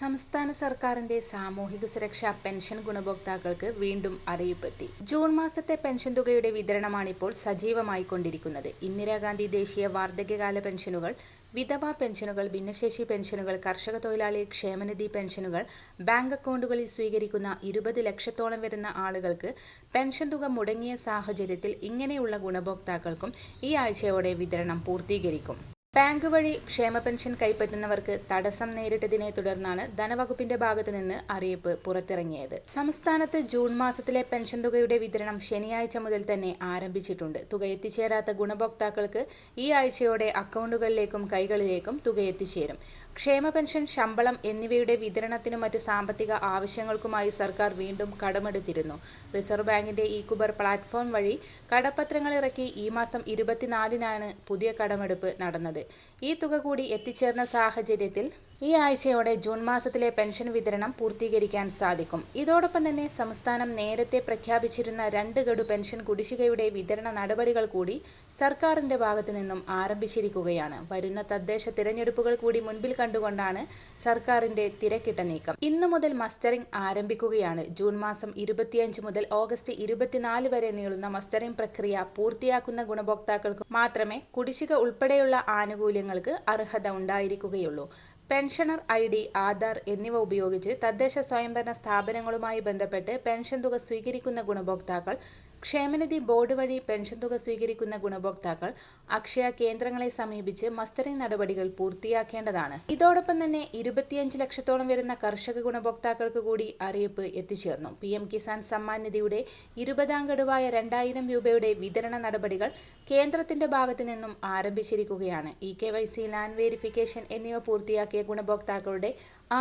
സംസ്ഥാന സർക്കാരിന്റെ സാമൂഹിക സുരക്ഷാ പെൻഷൻ ഗുണഭോക്താക്കൾക്ക് വീണ്ടും അറിയിപ്പെത്തി. ജൂൺ മാസത്തെ പെൻഷൻ തുകയുടെ വിതരണമാണിപ്പോൾ സജീവമായി കൊണ്ടിരിക്കുന്നത്. ഇന്ദിരാഗാന്ധി ദേശീയ വാർദ്ധക്യകാല പെൻഷനുകൾ വിധവാ പെൻഷനുകൾ ഭിന്നശേഷി പെൻഷനുകൾ കർഷക തൊഴിലാളി ക്ഷേമനിധി പെൻഷനുകൾ ബാങ്ക് അക്കൗണ്ടുകളിൽ സ്വീകരിക്കുന്ന ഇരുപത് ലക്ഷത്തോളം വരുന്ന ആളുകൾക്ക് പെൻഷൻ തുക മുടങ്ങിയ സാഹചര്യത്തിൽ ഇങ്ങനെയുള്ള ഗുണഭോക്താക്കൾക്കും ഈ ആഴ്ചയോടെ വിതരണം പൂർത്തീകരിക്കും. ബാങ്ക് വഴി ക്ഷേമ പെൻഷൻ കൈപ്പറ്റുന്നവർക്ക് തടസ്സം നേരിട്ടതിനെ തുടർന്നാണ് ധനവകുപ്പിന്റെ ഭാഗത്തു നിന്ന് അറിയിപ്പ് പുറത്തിറങ്ങിയത്. സംസ്ഥാനത്ത് ജൂൺ മാസത്തിലെ പെൻഷൻ തുകയുടെ വിതരണം ശനിയാഴ്ച മുതൽ തന്നെ ആരംഭിച്ചിട്ടുണ്ട്. തുക എത്തിച്ചേരാത്ത ഗുണഭോക്താക്കൾക്ക് ഈ ആഴ്ചയോടെ അക്കൗണ്ടുകളിലേക്കും കൈകളിലേക്കും തുക എത്തിച്ചേരും. ക്ഷേമ പെൻഷൻ ശമ്പളം എന്നിവയുടെ വിതരണത്തിനും മറ്റു സാമ്പത്തിക ആവശ്യങ്ങൾക്കുമായി സർക്കാർ വീണ്ടും കടമെടുത്തിരുന്നു. റിസർവ് ബാങ്കിന്റെ ഈക്കുബർ കുബർ പ്ലാറ്റ്ഫോം വഴി കടപ്പത്രങ്ങൾ ഇറക്കി ഈ മാസം ഇരുപത്തിനാലിനാണ് പുതിയ കടമെടുപ്പ് നടന്നത്. ഈ തുക കൂടി എത്തിച്ചേർന്ന സാഹചര്യത്തിൽ ഈ ആഴ്ചയോടെ ജൂൺ മാസത്തിലെ പെൻഷൻ വിതരണം പൂർത്തീകരിക്കാൻ സാധിക്കും. ഇതോടൊപ്പം തന്നെ സംസ്ഥാനം നേരത്തെ പ്രഖ്യാപിച്ചിരുന്ന രണ്ട് ഗഡു പെൻഷൻ കുടിശ്ശികയുടെ വിതരണ നടപടികൾ കൂടി സർക്കാരിന്റെ ഭാഗത്തു നിന്നും ആരംഭിച്ചിരിക്കുകയാണ്. വരുന്ന തദ്ദേശ തിരഞ്ഞെടുപ്പുകൾ കൂടി മുൻപിൽ കണ്ടുകൊണ്ടാണ് സർക്കാരിന്റെ തിരക്കിട്ട നീക്കം. ഇന്നു മുതൽ മസ്റ്ററിംഗ് ആരംഭിക്കുകയാണ്. ജൂൺ മാസം ഇരുപത്തിയഞ്ച് മുതൽ ഓഗസ്റ്റ് ഇരുപത്തിനാല് വരെ നീളുന്ന മസ്റ്ററിംഗ് പ്രക്രിയ പൂർത്തിയാക്കുന്ന ഗുണഭോക്താക്കൾക്ക് മാത്രമേ കുടിശ്ശിക ഉൾപ്പെടെയുള്ള ആനുകൂല്യങ്ങൾക്ക് അർഹത ഉണ്ടായിരിക്കുകയുള്ളൂ. പെൻഷനർ ഐ ഡി ആധാർ എന്നിവ ഉപയോഗിച്ച് തദ്ദേശ സ്വയംഭരണ സ്ഥാപനങ്ങളുമായി ബന്ധപ്പെട്ട് പെൻഷൻ തുക സ്വീകരിക്കുന്ന ഗുണഭോക്താക്കൾ ക്ഷേമനിധി ബോർഡ് വഴി പെൻഷൻ തുക സ്വീകരിക്കുന്ന ഗുണഭോക്താക്കൾ അക്ഷയ കേന്ദ്രങ്ങളെ സമീപിച്ച് മസ്റ്ററിംഗ് നടപടികൾ പൂർത്തിയാക്കേണ്ടതാണ്. ഇതോടൊപ്പം തന്നെ ഇരുപത്തിയഞ്ച് ലക്ഷത്തോളം വരുന്ന കർഷക ഗുണഭോക്താക്കൾക്ക് കൂടി അറിയിപ്പ് എത്തിച്ചേർന്നു. പി എം കിസാൻ സമ്മാൻ നിധിയുടെ ഇരുപതാം ഗഡുവായ രണ്ടായിരം രൂപയുടെ വിതരണ നടപടികൾ കേന്ദ്രത്തിന്റെ ഭാഗത്തു നിന്നും ആരംഭിച്ചിരിക്കുകയാണ്. E K Y C land verification എന്നിവ പൂർത്തിയാക്കിയ ഗുണഭോക്താക്കളുടെ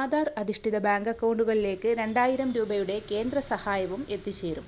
ആധാർ അധിഷ്ഠിത ബാങ്ക് അക്കൗണ്ടുകളിലേക്ക് രണ്ടായിരം രൂപയുടെ കേന്ദ്ര സഹായവും എത്തിച്ചേരും.